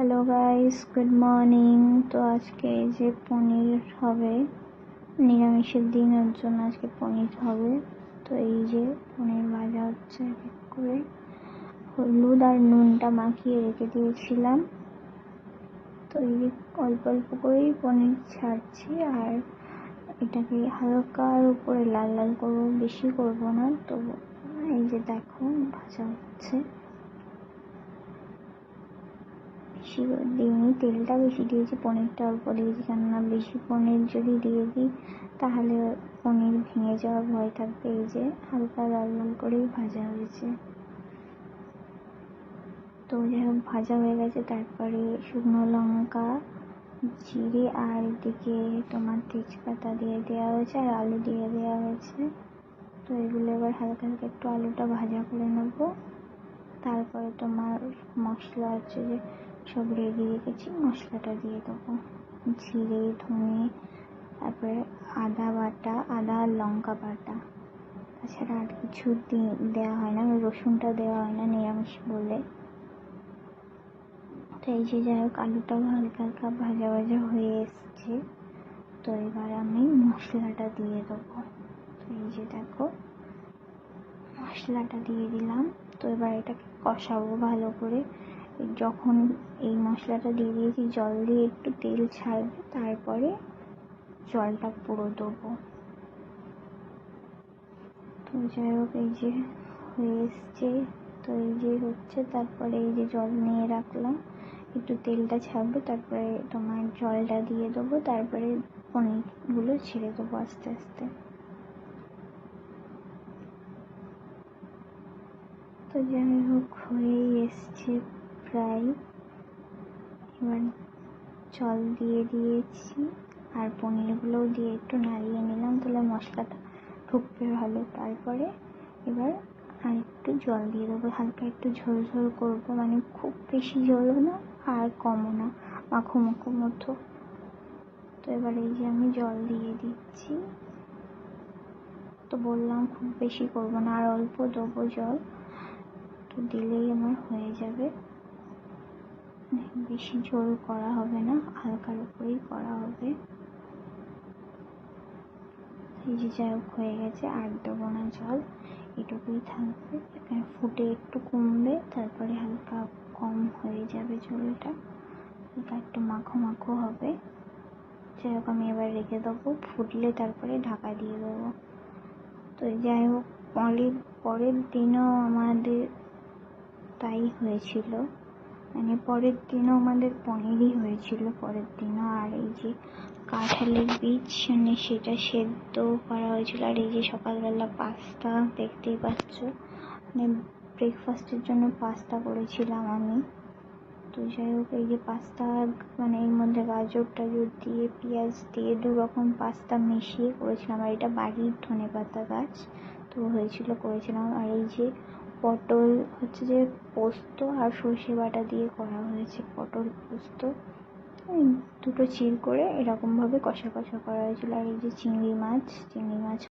Hello guys good morning তো আজকে এই যে পনির হবে, নিরামিষের দিন ওর জন্য আজকে পনির হবে। তো এই যে পনির ভাজা হচ্ছে এক এক করে। হলুদ আর নুনটা মাখিয়ে রেখে দিয়েছিলাম। তো এই যে অল্প অল্প করেই পনির ছাড়ছি আর এটাকে হালকার উপরে লাল লাল করব, বেশি করব না। তো এই যে দেখো ভাজা হচ্ছে। বেশি দিইনি, তেলটা বেশি দিয়েছি, পনিরটা অল্প দিয়েছি, কেননা বেশি পনির যদি দিয়ে দিই, তাহলে পনির ভেঙে যাওয়ার ভয় থাকবে। এই যে হালকা লাল লাল করেই ভাজা হয়েছে। তো যাই হোক, ভাজা হয়ে গেছে। তারপরে শুকনো লঙ্কা, জিরে, আর এদিকে তোমার তেজপাতা দিয়ে দেওয়া হয়েছে, আর আলু দিয়ে দেওয়া হয়েছে। তো এগুলো এবার হালকা হালকা একটু আলুটা ভাজা করে নেব। তারপরে তোমার মশলা হচ্ছে যে সব রেডি রেখেছি মশলাটা দিয়ে দেবো। জিরে, ধনে, তারপরে আদা বাটা, আদা লঙ্কা বাটা। তাছাড়া আর কিছু দেওয়া হয় না, রসুনটা দেওয়া হয় না, নিরামিষ বলে। তো এই যে যাই হোক আলুটাও হালকা হালকা ভাজা ভাজা হয়ে এসছে। তো এবার আমি মশলাটা দিয়ে দেবো। তো এই যে দেখো, মশলাটা দিয়ে দিলাম। তো এবার এটাকে কষাবো ভালো করে। যখন এই মশলাটা দিয়ে দিয়েছি, জল দিয়ে একটু তেল ছাড়বে তারপরে জলটা পুরো দেবো। তো যাই হোক, এই যে হয়ে এসছে। তো এই যে হচ্ছে, তারপরে এই যে জল নিয়ে রাখলাম। একটু তেলটা ছাড়বে, তারপরে তোমার জলটা দিয়ে দেবো, তারপরে পনিরগুলো ছেড়ে দেবো আস্তে আস্তে। তো যাই হোক, হয়েই এসছে। প্রায় এবার জল দিয়ে দিয়েছি আর পনিরগুলোও দিয়ে একটু নাড়িয়ে নিলাম, তাহলে মশলাটা ঢুকবে ভালো তারপরে এবার আর একটু জল দিয়ে দেবো, হালকা একটু ঝোল ঝোল করব। মানে খুব বেশি ঝোলও না, আর কমও না, মাখো মাখো মতো। তো এবার এই যে আমি জল দিয়ে দিচ্ছি। তো বললাম খুব বেশি করব না, আর অল্প দেবো জল। তো দিলেই আমার হয়ে যাবে। বেশি ঝোল করা হবে না, হালকার উপরেই করা হবে। এই যে যাই হোক, হয়ে গেছে, আর দেবো না জল, এটুকুই থাকবে। ফুটে একটু কমবে, তারপরে হালকা কম হয়ে যাবে ঝোলটা হালকা একটু মাখো মাখো হবে। যাই হোক, আমি এবার রেখে দেবো, ফুটলে তারপরে ঢাকা দিয়ে দেবো। তো যাই হোক, পরের পরের দিনও আমাদের তাই হয়েছিল। মানে পরের দিনও আমাদের পনিরই হয়েছিল, পরের দিনও। আর এই যে কাঁঠালের বীজ মানে সেটা সেদ্ধ করা হয়েছিল। আর এই যে সকালবেলা পাস্তা, দেখতেই পাচ্ছ। মানে ব্রেকফাস্টের জন্য পাস্তা করেছিলাম আমি। তো যাই হোক, এই যে পাস্তা মানে এর মধ্যে গাজর টাজর দিয়ে, পেঁয়াজ দিয়ে দু রকম পাস্তা মিশিয়ে করেছিলাম। আর এটা বাড়ির ধনে পাতা গাছ, তো হয়েছিল করেছিলাম। আর এই যে পটল হচ্ছে যে পোস্ত আর সর্ষে বাটা দিয়ে করা হয়েছে পটল পোস্ত। দুটো চির করে এরকমভাবে কষা কষা করা হয়েছিল। আর এই যে চিংড়ি মাছ চিংড়ি মাছ